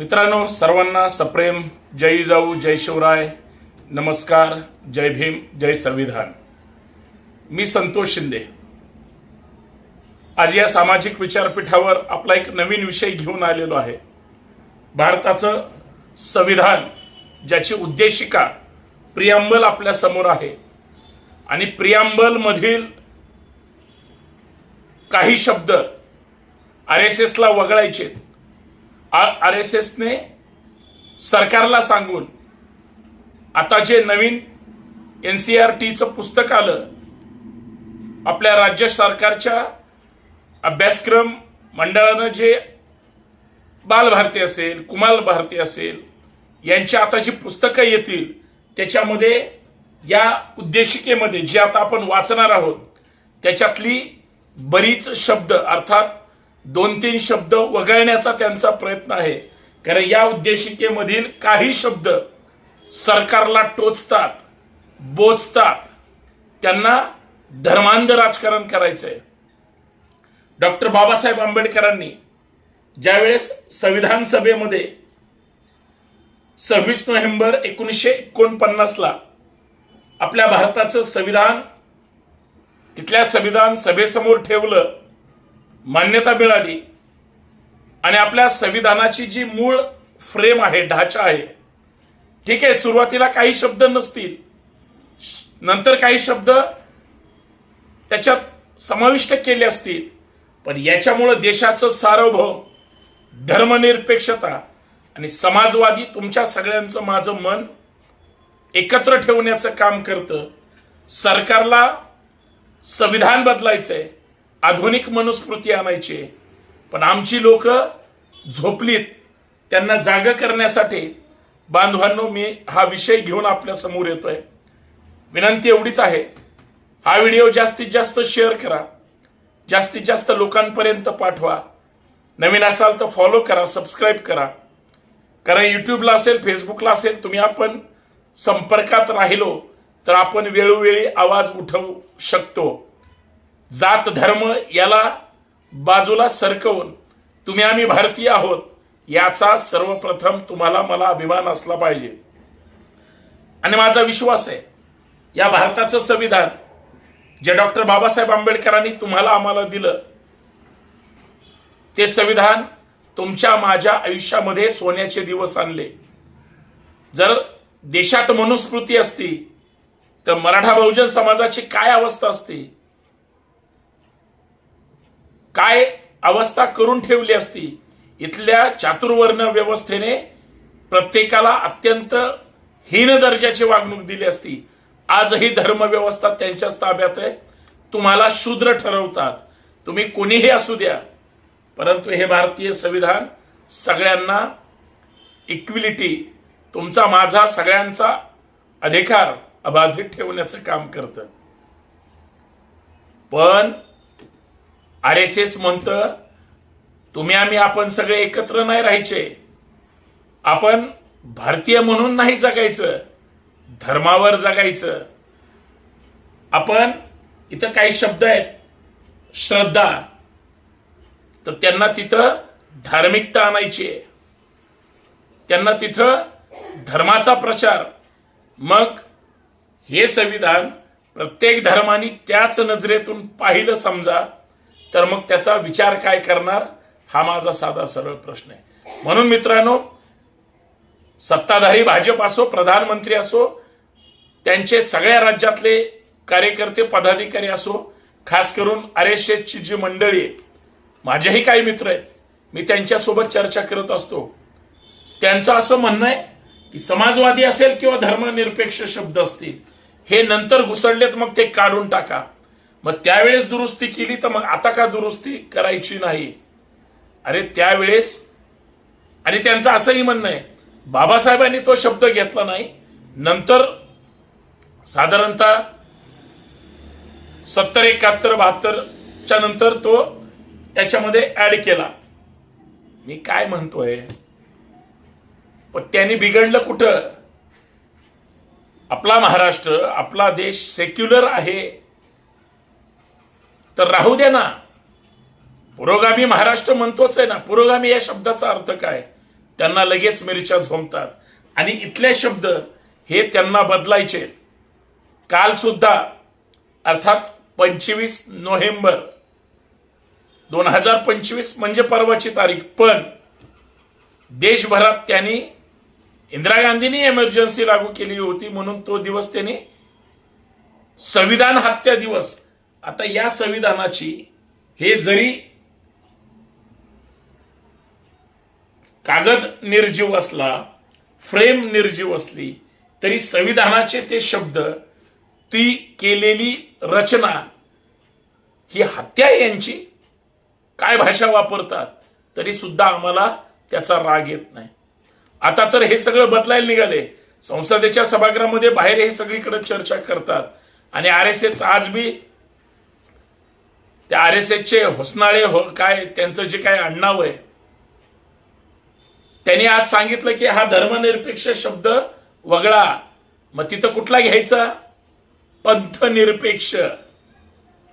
मित्रांनो सर्वांना सप्रेम. जय जाऊ जय शिवराय. नमस्कार जय भीम जय संविधान. मी संतोष शिंदे. आज या सामाजिक विचारपीठावर आपला एक नवीन विषय घेऊन आलेलो आहे. भारताचं संविधान ज्याची उद्देशिका प्रियांबल आपल्यासमोर आहे. आणि प्रियांबल मधील काही शब्द आर एस एसला वगळायचे. आर एस एसने सरकारला सांगून आता जे नवीन एन सी आर टीचं पुस्तक आलं आपल्या राज्य सरकारच्या अभ्यासक्रम मंडळानं जे बालभारती असेल कुमाल भारती असेल यांची आता जी पुस्तकं येतील त्याच्यामध्ये या उद्देशिकेमध्ये जे आता आपण वाचणार आहोत त्याच्यातली बरीच शब्द अर्थात दोन तीन शब्द वगळण्याचा त्यांचा प्रयत्न आहे. कारण या उद्देशिकेमधील काही शब्द सरकारला टोचतात बोचतात. त्यांना धर्मांध राजकारण करायचंय. डॉक्टर बाबासाहेब आंबेडकरांनी ज्यावेळेस संविधान सभेमध्ये सव्वीस नोव्हेंबर एकोणीसशे एकोणपन्नासला आपल्या भारताचं संविधान तिथल्या संविधान सभेसमोर ठेवलं मान्यता मिळाली आणि आपल्या संविधानाची जी मूळ फ्रेम आहे ढाचा आहे ठीक आहे सुरुवातीला काही शब्द नसतील नंतर काही शब्द त्याच्यात समाविष्ट केले असतील पण याच्यामुळं देशाचं सार्वभौम धर्मनिरपेक्षता आणि समाजवादी तुमच्या सगळ्यांचं माझं मन एकत्र ठेवण्याचं काम करतं. सरकारला संविधान बदलायचंय. आधुनिक मनुस्मृती आणायची आहे. पण आमची लोक झोपलीत त्यांना जाग करण्यासाठी बांधवांनो मी हा विषय घेऊन आपल्यासमोर येतोय. विनंती एवढीच आहे हा व्हिडिओ जास्तीत जास्त शेअर करा जास्तीत जास्त लोकांपर्यंत पाठवा. नवीन असाल तर फॉलो करा सबस्क्राईब करा. कारण युट्यूबला असेल फेसबुकला असेल तुम्ही आपण संपर्कात राहिलो तर आपण वेळोवेळी आवाज उठवू शकतो. जात धर्म याला बाजूला सरकवून तुम्ही आम्ही भारतीय आहोत याचा सर्वप्रथम तुम्हाला मला अभिमान असला पाहिजे. आणि माझा विश्वास आहे या भारताचं संविधान जे डॉक्टर बाबासाहेब आंबेडकरांनी तुम्हाला आम्हाला दिलं ते संविधान तुमच्या माझ्या आयुष्यामध्ये सोन्याचे दिवस आणले. जर देशात मनुस्मृती असती तर मराठा बहुजन समाजाची काय अवस्था असते? काय अवस्था करून ठेवली असती इथल्या चातुर्वर्ण व्यवस्थेने प्रत्येकाला अत्यंत हीन दर्जाची वागणूक दिली असती. आजही धर्मव्यवस्था त्यांच्याच ताब्यात आहे. तुम्हाला शूद्र ठरवतात. तुम्ही कोणीही असू द्या. परंतु हे भारतीय संविधान सगळ्यांना इक्विलिटी तुमचा माझा सगळ्यांचा अधिकार अबाधित ठेवण्याचं काम करतं. पण आर एस एस म्हणतं तुम्ही आम्ही आपण सगळे एकत्र नाही राहायचे. आपण भारतीय म्हणून नाही जगायचं. धर्मावर जगायचं. आपण इथं काही शब्द आहेत. श्रद्धा. तर त्यांना तिथं धार्मिकता आणायची आहे. त्यांना तिथं धर्माचा प्रचार. मग हे संविधान प्रत्येक धर्माने त्याच नजरेतून पाहिलं समजा. तर मग त्याचा विचार काय करणार? हा माझा साधा सरळ प्रश्न आहे. म्हणून मित्रांनो सत्ताधारी भाजप असो प्रधानमंत्री असो त्यांचे सगळ्या राज्यातले कार्यकर्ते पदाधिकारी असो खास करून आर एस एसची जी मंडळी आहे माझेही काही मित्र आहेत मी त्यांच्यासोबत चर्चा करत असतो. त्यांचं असं म्हणणं आहे की समाजवादी असेल किंवा धर्मनिरपेक्ष शब्द असतील हे नंतर घुसळलेत मग ते काढून टाका. मग त्यावेळेस दुरुस्ती केली तर मग आता का दुरुस्ती करायची नाही? अरे त्यावेळेस आणि त्यांचं असंही म्हणणं आहे बाबासाहेबांनी तो शब्द घेतला नाही. नंतर साधारणतः सत्तर एकाहत्तर बहात्तरच्या नंतर तो त्याच्यामध्ये ऍड केला. मी काय म्हणतोय? पण त्यांनी बिघडलं कुठं? आपला महाराष्ट्र आपला देश सेक्युलर आहे. तर राहू दे ना. पुरोगामी महाराष्ट्र म्हणतोच आहे ना. पुरोगामी या शब्दाचा अर्थ काय? त्यांना लगेच मिरच्या झोंबतात आणि इथले शब्द हे त्यांना बदलायचे. काल सुद्धा अर्थात पंचवीस नोव्हेंबर दोन हजार पंचवीस म्हणजे परवाची तारीख. पण देशभरात त्यांनी इंदिरा गांधींनी एमर्जन्सी लागू केली होती म्हणून तो दिवस त्यांनी संविधान हत्या दिवस आता या संविधानाची हे जरी कागद निर्जीव असला फ्रेम निर्जीव असली तरी संविधानाचे ते शब्द ती केलेली रचना ही हत्या यांची. काय भाषा वापरतात तरी सुद्धा आम्हाला त्याचा राग येत नाही. आता तर हे सगळं बदलायला निघाले. संसदेच्या सभागृहामध्ये बाहेर हे सगळीकडे चर्चा करतात. आणि आर एस एस आज बी त्या आर एस एसचे होसनाळे हो काय त्यांचं जे काय अण्णाव आहे त्यांनी आज सांगितलं की हा धर्मनिरपेक्ष शब्द वगळा. मग तिथं कुठला घ्यायचा? पंथनिरपेक्ष.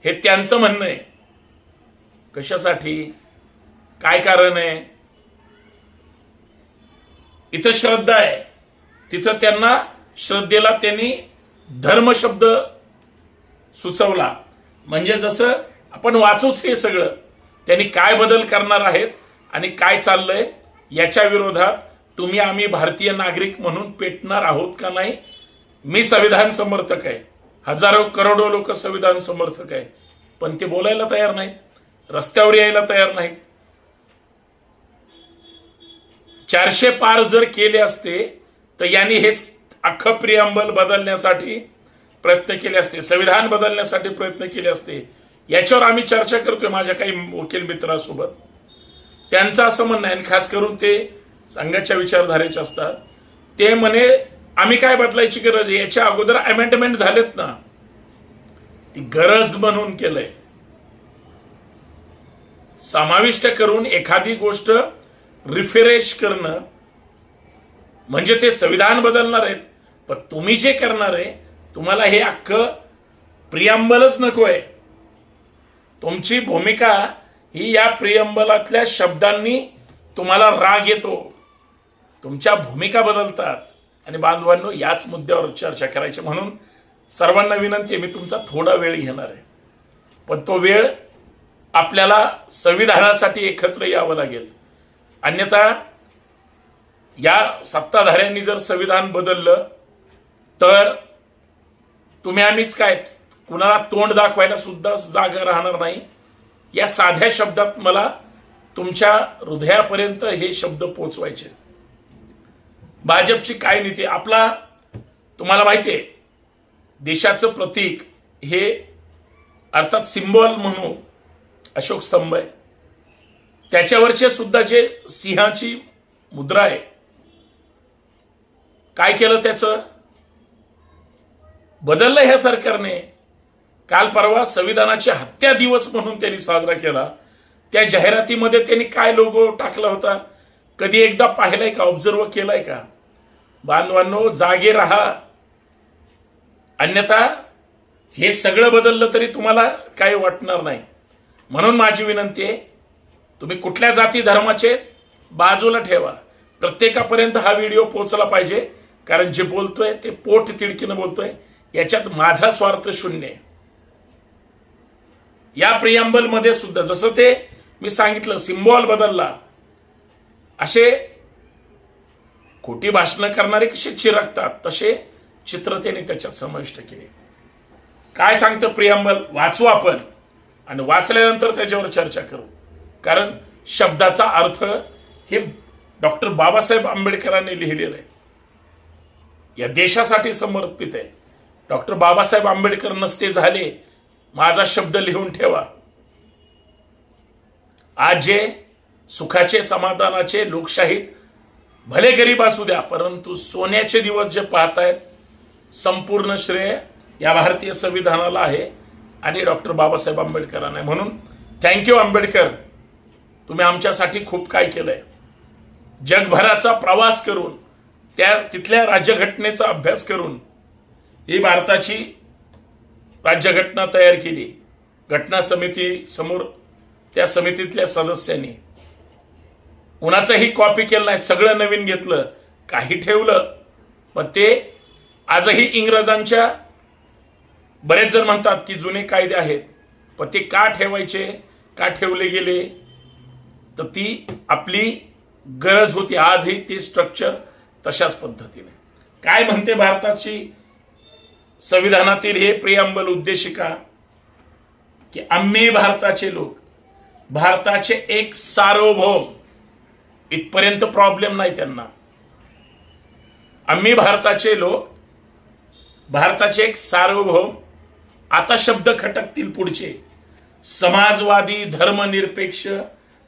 हे त्यांचं म्हणणं आहे. कशासाठी? काय कारण आहे? इथं श्रद्धा आहे. तिथं त्यांना श्रद्धेला त्यांनी धर्म शब्द सुचवला. म्हणजे जसं आपण वाचूच हे सगळं. त्यांनी काय बदल करणार आहेत आणि काय चाललंय याच्या विरोधात तुम्ही आम्ही भारतीय नागरिक म्हणून पेटणार आहोत का नाही? मी संविधान समर्थक आहे. हजारो करोडो लोक संविधान समर्थक आहे. पण ते बोलायला तयार नाहीत. रस्त्यावर यायला तयार नाहीत. चारशे पार जर केले असते तर यांनी हे अख्खं प्रियांबल बदलण्यासाठी प्रयत्न केले असते. संविधान बदलण्यासाठी प्रयत्न केले असते. याच्यावर आम्ही चर्चा करतोय माझ्या काही वकील मित्रासोबत. त्यांचं असं म्हणणं आहे आणि खास करून ते संघाच्या विचारधारेचे असतात. ते म्हणे आम्ही काय बदलायची गरज आहे? याच्या अगोदर अमेंडमेंट झालेत ना. ती गरज म्हणून केलंय. समाविष्ट करून एखादी गोष्ट रिफ्रेश करणं म्हणजे ते संविधान बदलणार आहेत. पण तुम्ही जे करणार आहे तुम्हाला हे अख्खं प्रियांबलच नको आहे. तुमची भूमिका ही या प्रियंबलातल्या शब्दांनी तुम्हाला राग येतो. तुमच्या भूमिका बदलतात. आणि बांधवांनो याच मुद्द्यावर चर्चा करायची म्हणून सर्वांना विनंती आहे मी तुमचा थोडा वेळ घेणार आहे. पण तो वेळ आपल्याला संविधानासाठी एकत्र यावं लागेल. अन्यथा या सत्ताधाऱ्यांनी जर संविधान बदललं तर तुम्ही आम्हीच काय? कुणाला तोंड दाखवायला सुद्धा जागा राहणार नाही. या साध्या शब्दात मला तुमच्या हृदयापर्यंत हे शब्द पोचवायचे. भाजपची काय नीती? आपला तुम्हाला माहिती आहे देशाचं प्रतीक हे अर्थात सिम्बॉल म्हणू अशोक स्तंभ आहे. त्याच्यावरचे सुद्धा जे सिंहाची मुद्रा आहे काय केलं त्याचं? बदललं ह्या सरकारने. काल परवा संविधानाची हत्या दिवस म्हणून त्यांनी साजरा केला. त्या जाहिरातीमध्ये त्यांनी काय लोगो टाकला होता? कधी एकदा पाहिलाय का? ऑब्झर्व केलाय का? बांधवांनो जागे राहा. अन्यथा हे सगळं बदललं तरी तुम्हाला काही वाटणार नाही. म्हणून माझी विनंती आहे तुम्ही कुठल्या जाती धर्माचे बाजूला ठेवा. प्रत्येकापर्यंत हा व्हिडिओ पोहोचला पाहिजे कारण जे बोलतोय ते पोट तिडकीनं बोलतोय. याच्यात माझा स्वार्थ शून्य आहे. या प्रियांबलमध्ये सुद्धा जसं ते मी सांगितलं सिम्बॉल बदलला. असे खोटी भाषणं करणारे कसे चिरकतात तसे चित्र त्याने त्याच्यात समाविष्ट केले. काय सांगतं प्रियांबल वाचू आपण. आणि वाचल्यानंतर त्याच्यावर चर्चा करू. कारण शब्दाचा अर्थ हे डॉक्टर बाबासाहेब आंबेडकरांनी लिहिलेलं आहे. या देशासाठी समर्पित आहे. डॉक्टर बाबासाहेब आंबेडकर नसते झाले माझा शब्द लिहून ठेवा. आज जे सुखाचे समाधानाचे लोकशाहीत भले गरीब असू द्या परंतु सोन्याचे दिवस जे पाहतायत संपूर्ण श्रेय या भारतीय संविधानाला आहे आणि डॉक्टर बाबासाहेब आंबेडकरांना आहे. म्हणून थँक्यू आंबेडकर. तुम्ही आमच्यासाठी खूप काय केलंय. जगभराचा प्रवास करून त्या तिथल्या राज्यघटनेचा अभ्यास करून ही भारताची राज्यघटना तयार केली. घटना समिती समोर त्या समितीतल्या सदस्यांनी कुणाचंही कॉपी केलं नाही सगळं नवीन घेतलं काही ठेवलं. पण ते आजही इंग्रजांच्या बरेच जण म्हणतात की जुने कायदे आहेत पण ते का ठेवायचे का ठेवले गेले? तर ती आपली गरज होती. आजही ते स्ट्रक्चर तशाच पद्धतीने. काय म्हणते भारताची संविधानातील हे प्रियांबल उद्देशिका की आम्ही भारताचे लोक भारताचे एक सार्वभौम इथपर्यंत प्रॉब्लेम नाही त्यांना. आम्ही भारताचे लोक भारताचे एक सार्वभौम आता शब्द खटकतील पुढचे. समाजवादी धर्मनिरपेक्ष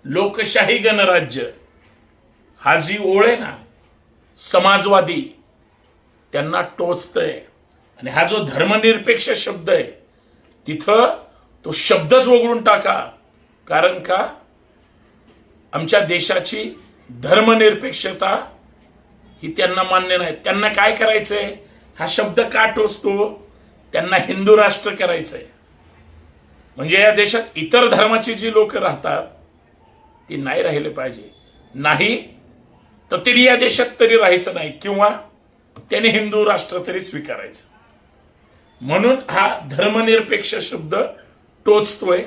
लोकशाही गणराज्य हा जी ओळ आहे ना समाजवादी त्यांना टोचतंय. आणि हा जो धर्मनिरपेक्ष शब्द आहे तिथं तो शब्दच वगळून टाका. कारण का? आमच्या देशाची धर्मनिरपेक्षता ही त्यांना मान्य नाही. त्यांना काय करायचंय? हा शब्द का टोचतो? त्यांना हिंदू राष्ट्र करायचंय. म्हणजे या देशात इतर धर्माची जी लोक राहतात ती नाही राहिले पाहिजे. नाही तर तरी या देशात तरी राहायचं नाही. किंवा त्याने हिंदू राष्ट्र तरी स्वीकारायचं. म्हणून हा धर्मनिरपेक्ष शब्द टोचतोय.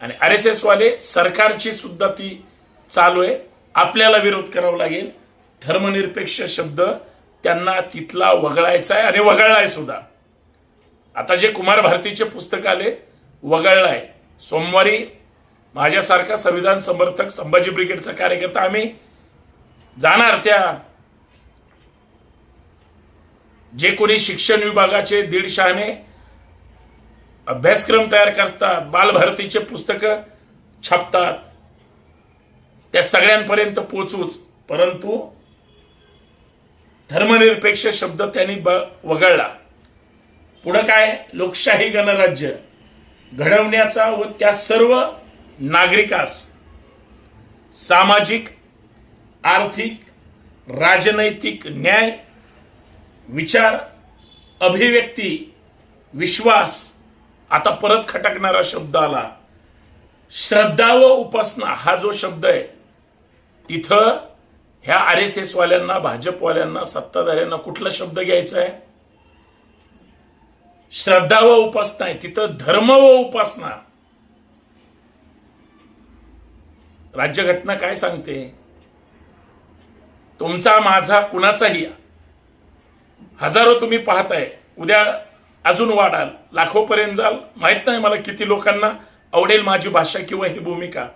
आणि आर एस एस वाले सरकारची सुद्धा ती चालू आहे. आपल्याला विरोध करावा लागेल. धर्मनिरपेक्ष शब्द त्यांना तिथला वगळायचा आहे आणि वगळलाय सुद्धा. आता जे कुमार भारतीचे पुस्तक आले वगळलाय. सोमवारी माझ्यासारखा संविधान समर्थक संभाजी ब्रिगेडचा कार्यकर्ता आम्ही जाणार त्या जे कोणी शिक्षण विभागाचे दीड शहाणे अभ्यासक्रम तयार करतात बालभारतीचे पुस्तकं छापतात त्या सगळ्यांपर्यंत पोचूच. परंतु धर्मनिरपेक्ष शब्द त्यांनी ब- वगळला. पुढं काय? लोकशाही गणराज्य. घडवण्याचा व त्या सर्व नागरिकास सामाजिक आर्थिक राजनैतिक न्याय विचार अभिव्यक्ती विश्वास आता परत खटकणारा शब्द आला. श्रद्धा व उपासना हा जो शब्द आहे तिथं ह्या आर एस एस वाल्यांना भाजपवाल्यांना सत्ताधाऱ्यांना कुठला शब्द घ्यायचा आहे? श्रद्धा व उपासना आहे. तिथं धर्म व उपासना. राज्यघटना काय सांगते? तुमचा माझा कुणाचाही हजारो तुम्ही पाहताय. उद्या अजून वाढाल. लाखो पर्यंत जाल. माहीत नाही मला किती लोकांना आवडेल माझी भाषा किंवा ही भूमिका.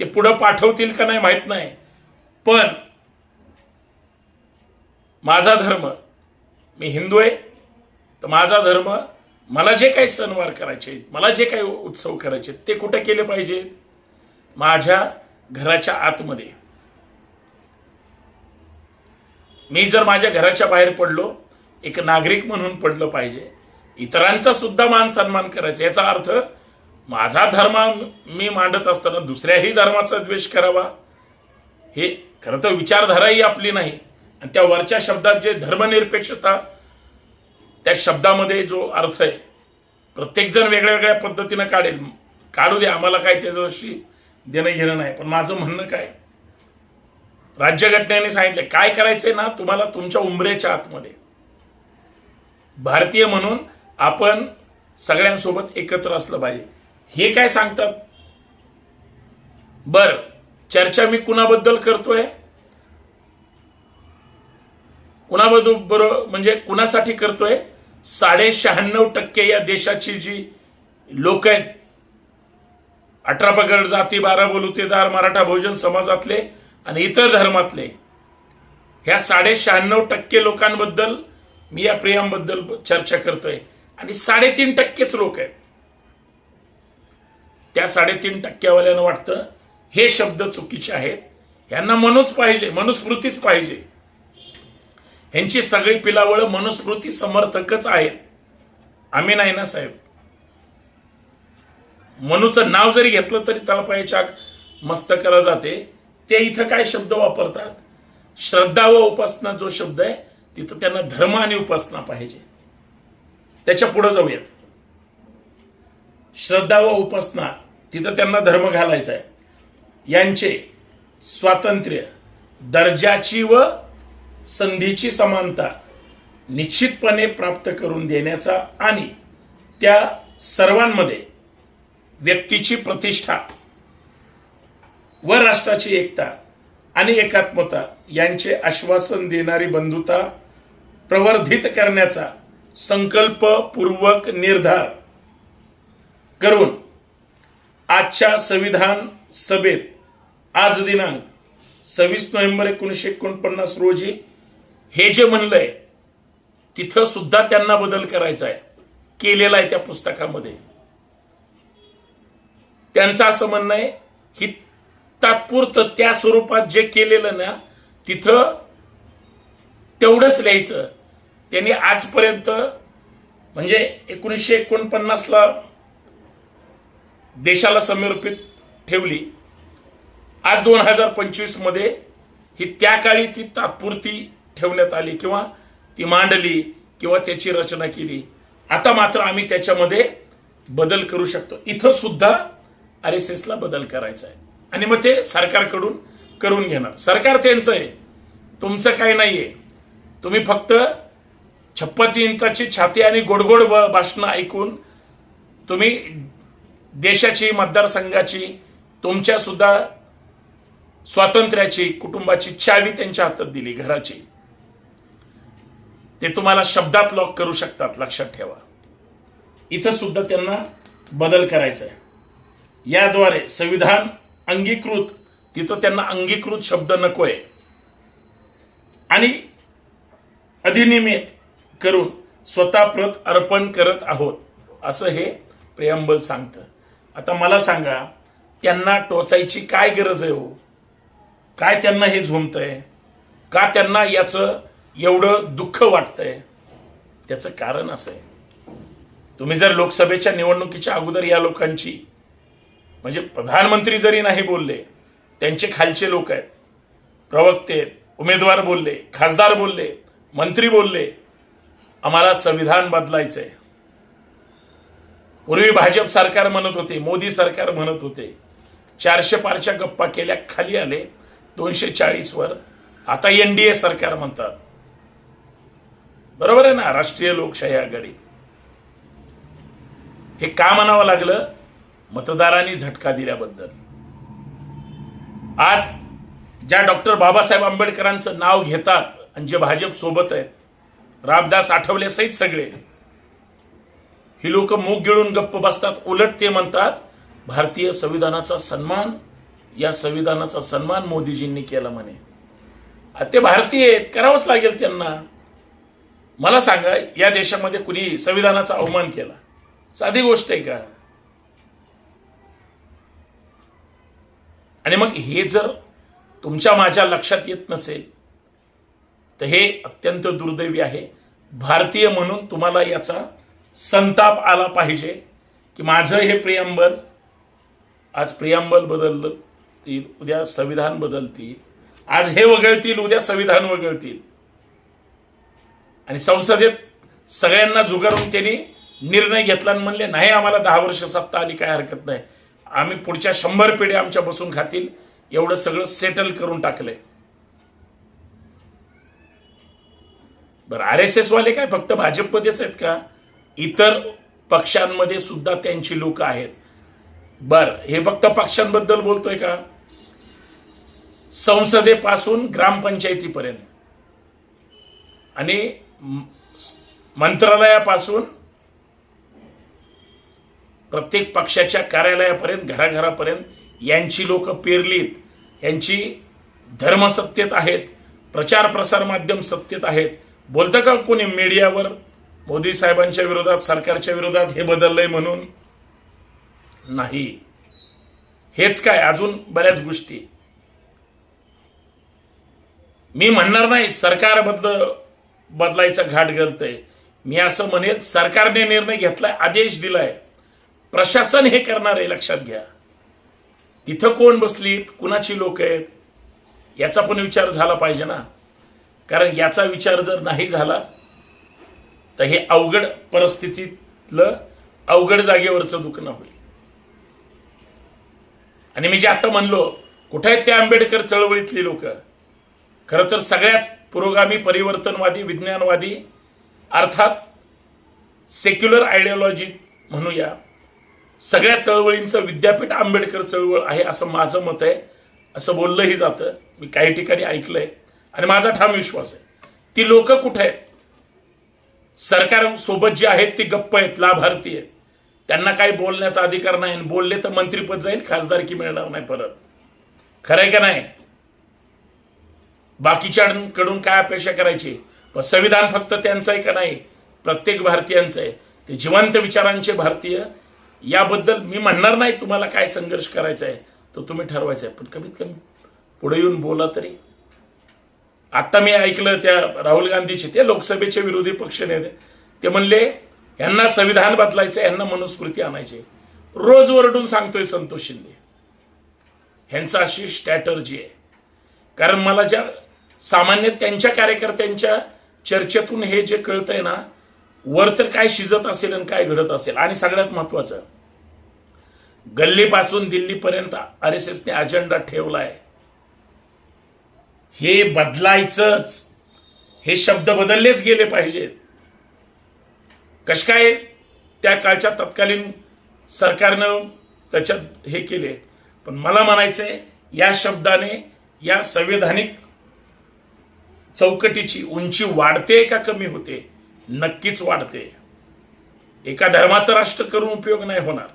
ते पुढं पाठवतील का नाही माहीत नाही. पण माझा धर्म मी हिंदू आहे तर माझा धर्म मला जे काही सणवार करायचे आहेत, मला जे काही उत्सव करायचे आहेत, ते कुठे केले पाहिजेत? माझ्या घराच्या आतमध्ये. मी जर माझ्या घराच्या बाहेर पडलो एक नागरिक म्हणून पडलं पाहिजे. इतरांचा सुद्धा मान सन्मान करायचा. याचा अर्थ माझा धर्म मी मांडत असताना दुसऱ्याही धर्माचा द्वेष करावा. हे खरं तर विचारधाराही आपली नाही. आणि त्या वरच्या शब्दात जे धर्मनिरपेक्षता त्या शब्दामध्ये जो अर्थ आहे प्रत्येकजण वेगळ्या वेगळ्या पद्धतीनं काढेल. काढू द्या आम्हाला काय त्याच्याशी देणं घेणं नाही. पण माझं म्हणणं काय? राज्यघटनेने सांगितले काय करायचंय ना तुम्हाला तुमच्या उंबरेच्या आतमध्ये. भारतीय म्हणून आपण सगळ्यांसोबत एकत्र असलं पाहिजे. हे काय सांगतात? बर चर्चा मी कुणाबद्दल करतोय? कुणाबद्दल बरोबर म्हणजे कुणासाठी करतोय? साडे शहाण्णव टक्के या देशाची जी लोक आहेत अठरा पगड जाती बारा बोलुतेदार मराठा बहुजन समाजातले आणि इतर धर्मातले. ह्या साडे शहाण्णव टक्के लोकांबद्दल मी या प्रियांबद्दल चर्चा करतोय. आणि साडेतीन टक्केच लोक आहेत. त्या साडेतीन टक्क्यावाल्यानं वाटतं हे शब्द चुकीचे आहेत. यांना मनूच पाहिजे मनुस्मृतीच पाहिजे. ह्यांची सगळी पिलावळ मनुस्मृती समर्थकच आहेत. आम्ही नाही ना साहेब? मनूचं नाव जरी घेतलं तरी त्याला मस्तकाला जाते. ते इथं काय शब्द वापरतात? श्रद्धा व उपासना जो शब्द आहे तिथं त्यांना धर्म आणि उपासना पाहिजे. त्याच्या पुढे जाऊयात. श्रद्धा व उपासना तिथं त्यांना धर्म घालायचा आहे. यांचे स्वातंत्र्य दर्जाची व संधीची समानता निश्चितपणे प्राप्त करून देण्याचा आणि त्या सर्वांमध्ये व्यक्तीची प्रतिष्ठा व राष्ट्राची एकता आणि एकात्मता यांचे आश्वासन देणारी बंधुता प्रवर्धित करण्याचा संकल्पपूर्वक निर्धार करून आजच्या संविधान सभेत आज दिनांक सव्वीस नोव्हेंबर एकोणीसशे एकोणपन्नास रोजी हे जे म्हणलंय तिथं सुद्धा त्यांना बदल करायचा आहे केलेला आहे त्या पुस्तकामध्ये. त्यांचं असं म्हणणं आहे की तात्पुरतं त्या स्वरूपात जे केलेलं ना तिथं तेवढंच लिहायचं. त्यांनी आजपर्यंत म्हणजे एकोणीसशे एकोणपन्नासला देशाला समर्पित ठेवली. आज दोन हजार पंचवीसमध्ये ही त्या काळी ती तात्पुरती ठेवण्यात आली किंवा ती मांडली किंवा त्याची रचना केली. आता मात्र आम्ही त्याच्यामध्ये बदल करू शकतो. इथं सुद्धा आर एस एसला बदल करायचा आहे. आणि मग ते सरकारकडून करून घेणार. सरकार त्यांचं आहे. तुमचं काही नाहीये. तुम्ही फक्त छप्पन इंचाची छाती आणि गोडगोड भाषणं ऐकून तुम्ही देशाची मतदारसंघाची तुमच्या सुद्धा स्वातंत्र्याची कुटुंबाची चावी त्यांच्या हातात दिली घराची. ते तुम्हाला शब्दात लॉक करू शकतात लक्षात ठेवा. इथं सुद्धा त्यांना बदल करायचा आहे याद्वारे संविधान अंगीकृत. तिथं त्यांना अंगीकृत शब्द नकोय. आणि अधिनियमित करून स्वतः प्रत अर्पण करत आहोत. असं हे प्रियंबल सांगतं. आता मला सांगा त्यांना टोचायची काय गरज आहे हो? काय त्यांना हे झोमतंय? का त्यांना याचं एवढं दुःख वाटतंय? त्याचं कारण असं आहे. तुम्ही जर लोकसभेच्या निवडणुकीच्या अगोदर या लोकांची म्हणजे प्रधानमंत्री जरी नाही बोलले त्यांचे खालचे लोक आहेत प्रवक्ते आहेत, उमेदवार बोलले खासदार बोलले मंत्री बोलले आम्हाला संविधान बदलायचंय. पूर्वी भाजप सरकार म्हणत होते मोदी सरकार म्हणत होते चारशे पारच्या गप्पा केल्या खाली आले दोनशे चाळीसवर आता एनडीए सरकार म्हणतात. बरोबर आहे ना राष्ट्रीय लोकशाही आघाडी? हे का म्हणावं लागलं? मतदारांनी झटका दिल्याबद्दल. आज ज्या डॉक्टर बाबासाहेब आंबेडकरांचं नाव घेतात आणि जे भाजप सोबत आहेत रामदास आठवले सहित सगळे ही लोक मूग गिळून गप्प बसतात उलट ते म्हणतात भारतीय संविधानाचा सन्मान या संविधानाचा सन्मान मोदीजींनी केला म्हणे. ते भारतीय आहेत करावंच लागेल त्यांना. मला सांगा या देशामध्ये कुणी संविधानाचा अवमान केला? साधी गोष्ट आहे का? आणि मग हे जर तुमच्या माझ्या लक्षात येत नसेल तर हे अत्यंत दुर्दैवी आहे. भारतीय म्हणून तुम्हाला याचा संताप आला पाहिजे की माझं हे प्रियंबल आज प्रियंबल बदलतील उद्या संविधान बदलतील. आज हे वगळतील उद्या संविधान वगळतील. आणि संसदेत सगळ्यांना जुगारून त्यांनी निर्णय घेतला आणि म्हणले नाही आम्हाला दहा वर्ष सत्ता आली काय हरकत नाही. आम्ही पुढच्या शंभर पिढ्या आमच्या बसून खातील. एवढं सगळं सेटल करून टाकलंय. बरं आर एस एस वाले काय फक्त भाजपमध्येच आहेत का? इतर पक्षांमध्ये सुद्धा त्यांची लोक आहेत. बर हे फक्त पक्षांबद्दल बोलतोय का? संसदेपासून ग्रामपंचायतीपर्यंत. आणि मंत्रालयापासून प्रत्येक पक्षाच्या कार्यालयापर्यंत घराघरापर्यंत यांची लोक पेरलीत. यांची धर्म सत्तेत आहेत प्रचार प्रसार माध्यम सत्तेत आहेत. बोलतं का कोणी मीडियावर? मोदी साहेबांच्या विरोधात सरकारच्या विरोधात हे बदललंय म्हणून? नाही. हेच काय अजून बऱ्याच गोष्टी. मी म्हणणार नाही सरकार बदल बदलायचा घाट घालतंय मी असं म्हणेल सरकारने निर्णय घेतलाय आदेश दिलाय. प्रशासन हे करणार आहे लक्षात घ्या. तिथं कोण बसलीत कुणाची लोक आहेत याचा पण विचार झाला पाहिजे ना. कारण याचा विचार जर नाही झाला तर हे अवघड परिस्थितीतलं अवघड जागेवरचं दुखणं होईल. आणि मी जे आता म्हणलो कुठे आहेत ते आंबेडकर चळवळीतली लोक? खरं तर सगळ्याच पुरोगामी परिवर्तनवादी विज्ञानवादी अर्थात सेक्युलर आयडिओलॉजी म्हणूया सगळ्या चळवळींचं विद्यापीठ आंबेडकर चळवळ आहे असं माझं मत आहे. असं बोललंही जातं. मी काही ठिकाणी ऐकलंय. आणि माझा ठाम विश्वास आहे. ती लोक कुठे आहेत? सरकार सोबत जे आहेत ती गप्प आहेत लाभार्थी आहेत. त्यांना काही बोलण्याचा अधिकार नाही. बोलले तर मंत्रीपद जाईल खासदारकी मिळणार नाही परत. खरंय का नाही? बाकीच्यांकडून काय अपेक्षा करायची? पण संविधान फक्त त्यांचं आहे का नाही? प्रत्येक भारतीयांचं आहे ते जिवंत विचारांचे भारतीय याबद्दल मी म्हणणार नाही तुम्हाला काय संघर्ष करायचा आहे तो तुम्ही ठरवायचा आहे. पण कमीत कमी पुढे येऊन बोला तरी. आता मी ऐकलं त्या राहुल गांधीचे ते लोकसभेचे विरोधी पक्ष नेते ते म्हणले यांना संविधान बदलायचं यांना मनुस्मृती आणायची रोज ओरडून सांगतोय संतोष शिंदे. ह्यांचं अशी स्ट्रॅटर्जी आहे. कारण मला ज्या सामान्य त्यांच्या कार्यकर्त्यांच्या चर्चेतून हे जे कळतंय ना वर तर काय शिजत असेल आणि काय घडत असेल? आणि सगळ्यात महत्वाचं गल्लीपासून दिल्लीपर्यंत आर एस एसने अजेंडा ठेवलाय. हे बदलायचंच. हे शब्द बदललेच गेले पाहिजेत. कश काय त्या काळच्या तत्कालीन सरकारनं त्याच्यात हे केले? पण मला म्हणायचंय या शब्दाने या संवैधानिक चौकटीची उंची वाढते का कमी होते? नक्कीच वाढते. एका धर्माचं राष्ट्र करून उपयोग नाही होणार.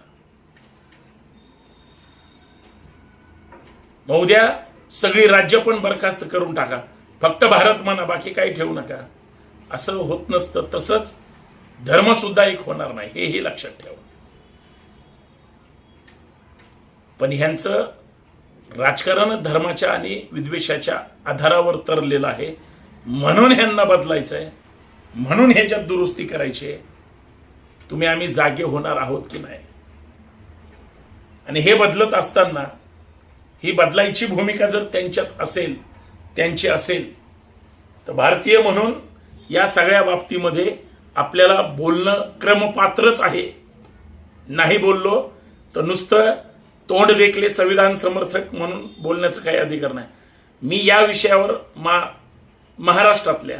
मग उद्या सगळी राज्य पण बरखास्त करून टाका. फक्त भारत म्हणा बाकी काही ठेवू नका. असं होत नसतं. तसंच धर्म सुद्धा एक होणार नाही. हेही लक्षात ठेवा. पण ह्यांचं राजकारण धर्माच्या आणि विद्वेषाच्या आधारावर तरलेलं आहे. म्हणून ह्यांना बदलायचं आहे म्हणून ह्याच्यात दुरुस्ती करायची आहे. तुम्ही आम्ही जागे होणार आहोत की नाही? आणि हे बदलत असताना ही बदलायची भूमिका जर त्यांच्यात असेल त्यांची असेल तर भारतीय म्हणून या सगळ्या बाबतीमध्ये आपल्याला बोलणं क्रमपात्रच आहे. नाही बोललो तर नुसतं तोंड देखले संविधान समर्थक म्हणून बोलण्याचं काही अधिकार नाही. मी या विषयावर मा महाराष्ट्रातल्या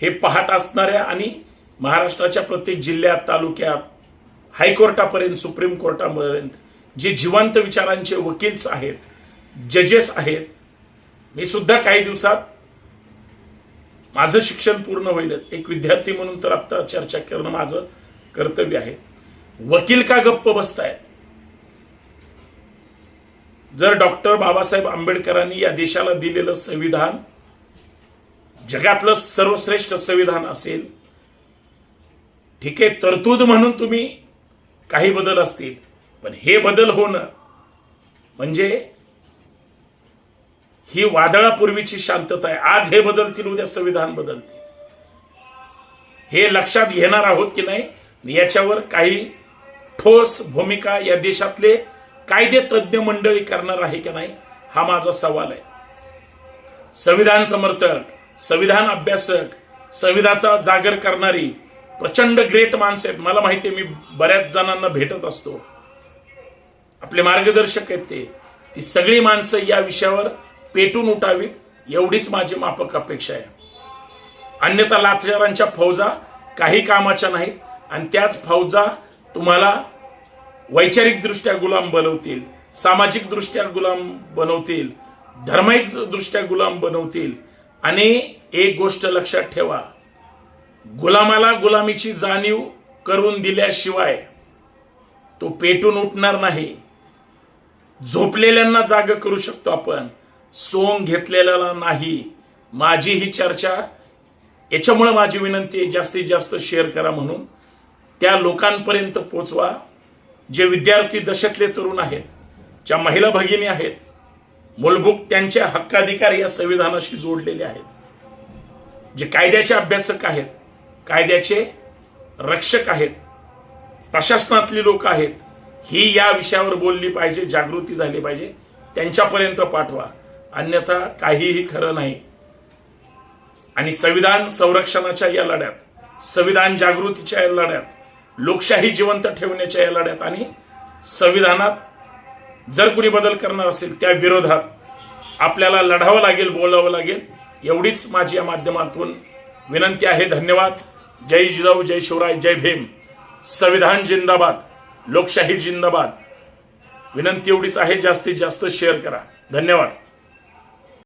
हे पाहत असणाऱ्या आणि महाराष्ट्राच्या प्रत्येक जिल्ह्यात तालुक्यात हायकोर्टापर्यंत सुप्रीम कोर्टापर्यंत जे जिवंत विचारांचे वकील्स आहेत जजेस आहेत मी सुद्धा काही दिवसात माझं शिक्षण पूर्ण होईलच. एक विद्यार्थी म्हणून तर आता चर्चा करणं माझं कर्तव्य आहे. वकील का गप्प बसताय? जर डॉक्टर बाबासाहेब आंबेडकरांनी या देशाला दिलेलं संविधान जगातलं सर्वश्रेष्ठ संविधान असेल ठीक आहे तरतूद म्हणून तुम्ही काही बदल असतील पण हे बदल होणं म्हणजे ही वादळापूर्वीची शांतता आहे. आज हे बदलतील उद्या संविधान बदलतील. हे लक्षात घेणार आहोत की नाही? याच्यावर काही ठोस भूमिका या देशातले कायदे तज्ज्ञ मंडळी करणार आहे की नाही? हा माझा सवाल आहे. संविधान समर्थक संविधान अभ्यासक संविधानाचा जागर करणारी प्रचंड ग्रेट माणसं आहेत. मला माहिती आहे मी बऱ्याच जणांना भेटत असतो. आपले मार्गदर्शक आहेत ते. ती सगळी माणसं या विषयावर पेटून उठावीत एवढीच माझी मापक अपेक्षा आहे. अन्यथा लाचारांच्या फौजा काही कामाच्या नाहीत आणि त्याच फौजा तुम्हाला वैचारिक दृष्ट्या गुलाम बनवतील सामाजिक दृष्ट्या गुलाम बनवतील धर्मिकदृष्ट्या गुलाम बनवतील आणि एक गोष्ट लक्षात ठेवा. गुलामाला गुलामीची जाणीव करून दिल्याशिवाय तो पेटून उठणार नाही. झोपलेल्यांना जाग करू शकतो आपण. सोंग घेतलेल्याला नाही. माझी ही चर्चा याच्यामुळे माझी विनंती आहे जास्तीत जास्त शेअर करा म्हणून. त्या लोकांपर्यंत पोचवा. जे विद्यार्थी दशेतले तरुण आहेत ज्या महिला भगिनी आहेत मूलभूत त्यांचे हक्काधिकार या संविधानाशी जोडलेले आहेत. जे कायद्याचे अभ्यासक आहेत कायद्याचे रक्षक आहेत प्रशासनातली लोक आहेत ही या विषयावर बोलली पाहिजे जागृती झाली पाहिजे त्यांच्यापर्यंत पाठवा. अन्यथा काहीही खरं नाही. आणि संविधान संरक्षणाच्या या लढ्यात संविधान जागृतीच्या या लढ्यात लोकशाही जिवंत ठेवण्याच्या या लढ्यात आणि संविधानात जर कुणी बदल करणार असेल त्या विरोधात आपल्याला लढावं लागेल बोलावं लागेल एवढीच माझी या माध्यमातून विनंती आहे. धन्यवाद. जय जिजाऊ जय शिवराय जय भीम. संविधान जिंदाबाद लोकशाही जिंदाबाद. विनंती एवढीच आहे जास्तीत जास्त शेअर करा. धन्यवाद.